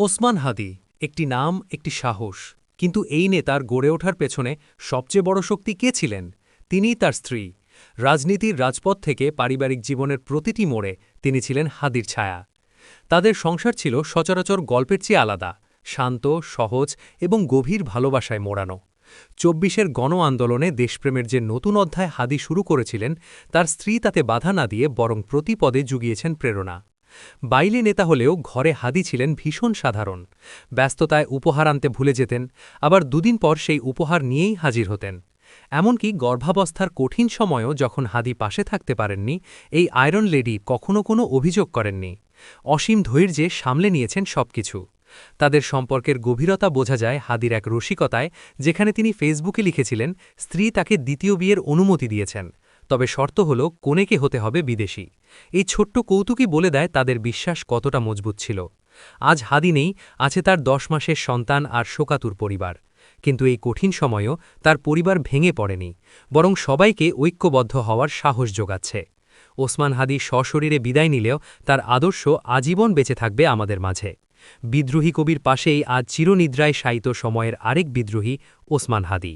ওসমান হাদি একটি নাম, একটি সাহস। কিন্তু এই নেতার গড়ে ওঠার পেছনে সবচেয়ে বড় শক্তি কে ছিলেন? তিনিই তার স্ত্রী। রাজনীতির রাজপথ থেকে পারিবারিক জীবনের প্রতিটি মোড়ে তিনি ছিলেন হাদির ছায়া। তাদের সংসার ছিল সচরাচর গল্পের চেয়ে আলাদা, শান্ত, সহজ এবং গভীর ভালোবাসায় মোড়ানো। চব্বিশের গণ আন্দোলনে দেশপ্রেমের যে নতুন অধ্যায় হাদি শুরু করেছিলেন, তার স্ত্রী তাতে বাধা না দিয়ে বরং প্রতিপদে জুগিয়েছেন প্রেরণা। বাইলে নেতা হলেও ঘরে হাদি ছিলেন ভীষণ সাধারণ। ব্যস্ততায় উপহার আনতে ভুলে যেতেন, আবার দুদিন পর সেই উপহার নিয়েই হাজির হতেন। এমনকি গর্ভাবস্থার কঠিন সময়ও যখন হাদি পাশে থাকতে পারেননি, এই আয়রন লেডি কখনো কোনো অভিযোগ করেননি। অসীম ধৈর্যে সামলে নিয়েছেন সবকিছু। তাদের সম্পর্কের গভীরতা বোঝা যায় হাদির এক রসিকতায়, যেখানে তিনি ফেসবুকে লিখেছিলেন, স্ত্রী তাকে দ্বিতীয় বিয়ের অনুমতি দিয়েছেন। তবে শর্ত হল কোনেকে হতে হবে বিদেশি। এই ছোট্ট কৌতুকই বলে দেয় তাদের বিশ্বাস কতটা মজবুত ছিল। আজ হাদি নেই, আছে তার দশ মাসের সন্তান আর শোকাতুর পরিবার। কিন্তু এই কঠিন সময়ও তার পরিবার ভেঙে পড়েনি, বরং সবাইকে ঐক্যবদ্ধ হওয়ার সাহস যোগাচ্ছে। ওসমান হাদি সশরীরে বিদায় নিলেও তার আদর্শ আজীবন বেঁচে থাকবে আমাদের মাঝে। বিদ্রোহী কবির পাশেই আজ চিরনিদ্রায় শায়িত সময়ের আরেক বিদ্রোহী ওসমান হাদি।